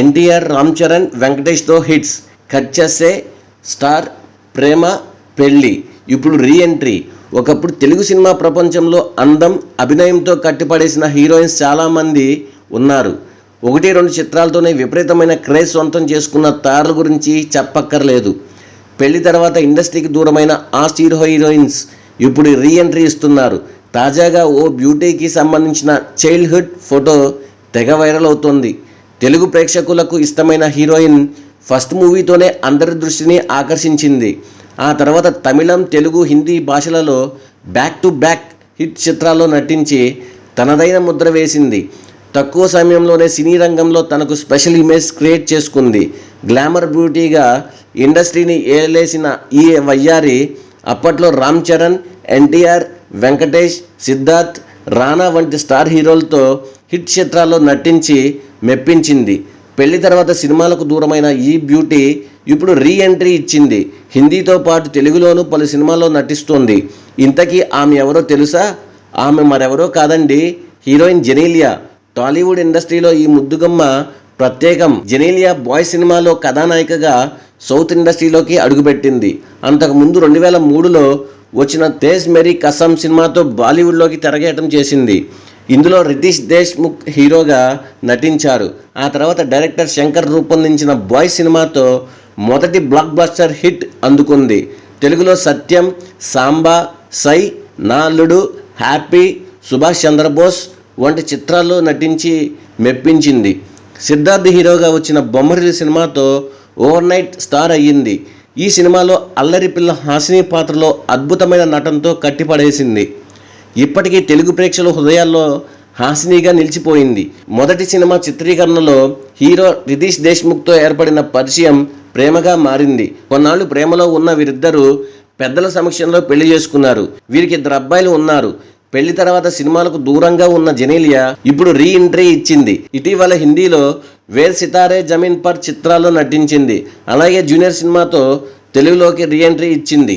ఎన్టీఆర్ రామ్ చరణ్ వెంకటేష్తో hits. Cut చేసే star ప్రేమ పెళ్ళి. ఇప్పుడు రీ ఎంట్రీ ఒకప్పుడు తెలుగు సినిమా ప్రపంచంలో అందం అభినయంతో కట్టిపడేసిన హీరోయిన్స్ చాలామంది ఉన్నారు. ఒకటి రెండు చిత్రాలతోనే విపరీతమైన క్రేజ్ సొంతం చేసుకున్న తారల గురించి చెప్పక్కర్లేదు. పెళ్ళి తర్వాత ఇండస్ట్రీకి దూరమైన ఆ హీరో హీరోయిన్స్ ఇప్పుడు రీ ఎంట్రీ ఇస్తున్నారు. తాజాగా ఓ బ్యూటీకి సంబంధించిన చైల్డ్హుడ్ ఫోటో తెగ వైరల్ అవుతోంది. తెలుగు ప్రేక్షకులకు ఇష్టమైన హీరోయిన్ ఫస్ట్ మూవీతోనే అందరి దృష్టిని ఆకర్షించింది. ఆ తర్వాత తమిళం తెలుగు హిందీ భాషలలో బ్యాక్ టు బ్యాక్ హిట్ చిత్రాల్లో నటించి తనదైన ముద్ర వేసింది. తక్కువ సమయంలోనే సినీ రంగంలో తనకు స్పెషల్ ఇమేజ్ క్రియేట్ చేసుకుంది. గ్లామర్ బ్యూటీగా ఇండస్ట్రీని ఏలేసిన ఈ వయ్యారి అప్పట్లో రామ్ చరణ్ ఎన్టీఆర్ వెంకటేష్ సిద్ధార్థ్ రానా వంటి స్టార్ హీరోలతో హిట్ చిత్రాల్లో నటించి మెప్పించింది. పెళ్ళి తర్వాత సినిమాలకు దూరమైన ఈ బ్యూటీ ఇప్పుడు రీ ఎంట్రీ ఇచ్చింది. హిందీతో పాటు తెలుగులోనూ పలు సినిమాల్లో నటిస్తోంది. ఇంతకీ ఆమె ఎవరో తెలుసా? ఆమె మరెవరో కాదండి. హీరోయిన్ జెనీలియా. టాలీవుడ్ ఇండస్ట్రీలో ఈ ముద్దుగమ్మ ప్రత్యేకం. జెనీలియా బాయ్ సినిమాలో కథానాయికగా సౌత్ ఇండస్ట్రీలోకి అడుగుపెట్టింది. అంతకుముందు రెండు వేల మూడులో వచ్చిన తేజ్ మెరీ కసమ్ సినిమాతో బాలీవుడ్లోకి తెరగేయటం చేసింది. ఇందులో రితీష్ దేశ్ముఖ్ హీరోగా నటించారు. ఆ తర్వాత డైరెక్టర్ శంకర్ రూపొందించిన బాయ్ సినిమాతో మొదటి బ్లాక్ బస్టర్ హిట్ అందుకుంది. తెలుగులో సత్యం సాంబా సై నాలుడు హ్యాపీ సుభాష్ చంద్రబోస్ వంటి చిత్రాల్లో నటించి మెప్పించింది. సిద్ధార్థ్ హీరోగా వచ్చిన బొమ్మరిల్లు సినిమాతో ఓవర్ నైట్ స్టార్ అయ్యింది. ఈ సినిమాలో అల్లరి పిల్ల హాసిని పాత్రలో అద్భుతమైన నటనతో కట్టిపడేసింది. ఇప్పటికీ తెలుగు ప్రేక్షకుల హృదయాల్లో హాసినిగా నిలిచిపోయింది. మొదటి సినిమా చిత్రీకరణలో హీరో రితీష్ దేశ్ముఖ్తో ఏర్పడిన పరిచయం ప్రేమగా మారింది. కొన్నాళ్ళు ప్రేమలో ఉన్న వీరిద్దరూ పెద్దల సమక్షంలో పెళ్ళి చేసుకున్నారు. వీరికి ఇద్దరు అబ్బాయిలు ఉన్నారు. పెళ్ళి తర్వాత సినిమాలకు దూరంగా ఉన్న జెనీలియా ఇప్పుడు రీ ఎంట్రీ ఇచ్చింది. ఇటీవల హిందీలో వేర్ సితారే జమీన్ పర్ చిత్రాల్లో నటించింది. అలాగే జూనియర్ సినిమాతో తెలుగులోకి రీ ఎంట్రీ ఇచ్చింది.